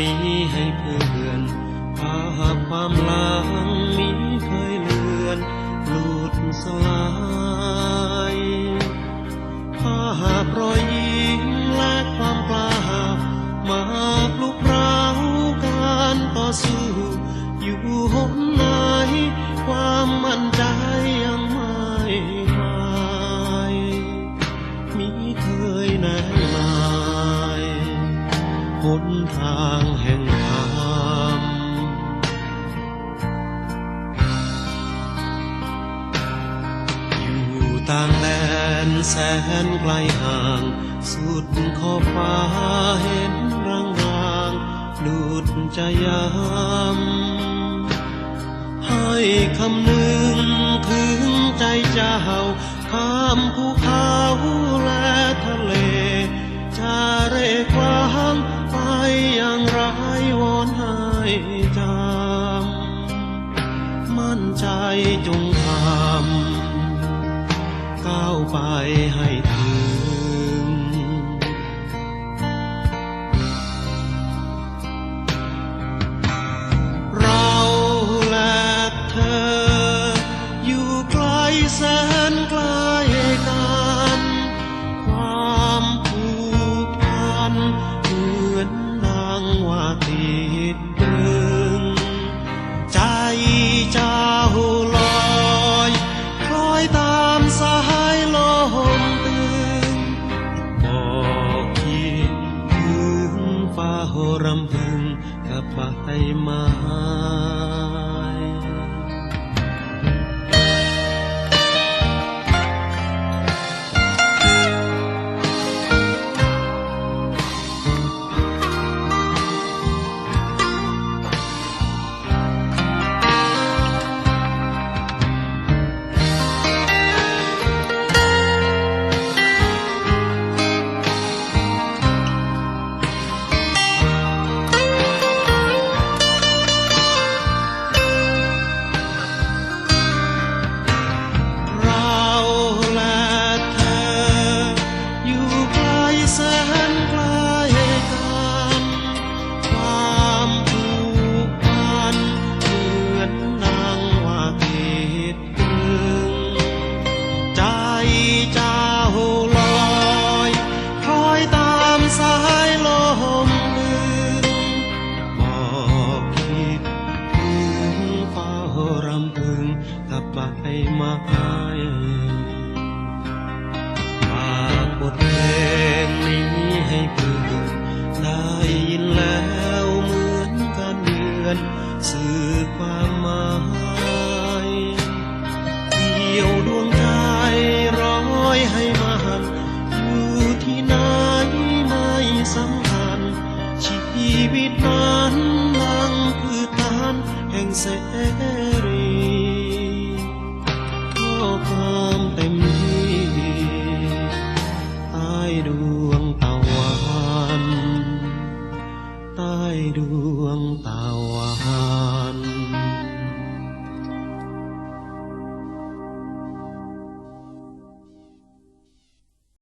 นี้ให้เพื่อนพาความหลัง ต่างแดนแสนไกลห่าง สุดขอบฟ้าเห็นร่างรางดูดจะยามให้คำนึงถึงใจเจ้าข้ามภูเขาและทะเล จะเรกวางไปอย่างไรวอนให้จำมั่นใจจงทำ ก้าวไปให้ถึ ฟ้ารำพึงกับไปมา กับใบไม้ฝากบทเพลงนี้ให้เพื่อนได้ยินแล้วเหมือนกันเดือน สื่อความหมายเกี่ยวดวงใจร้อยให้มันอยู่ที่ไหนไม่สำคัญชีวิตนั้นดังคือทานแห่งแสรี Do.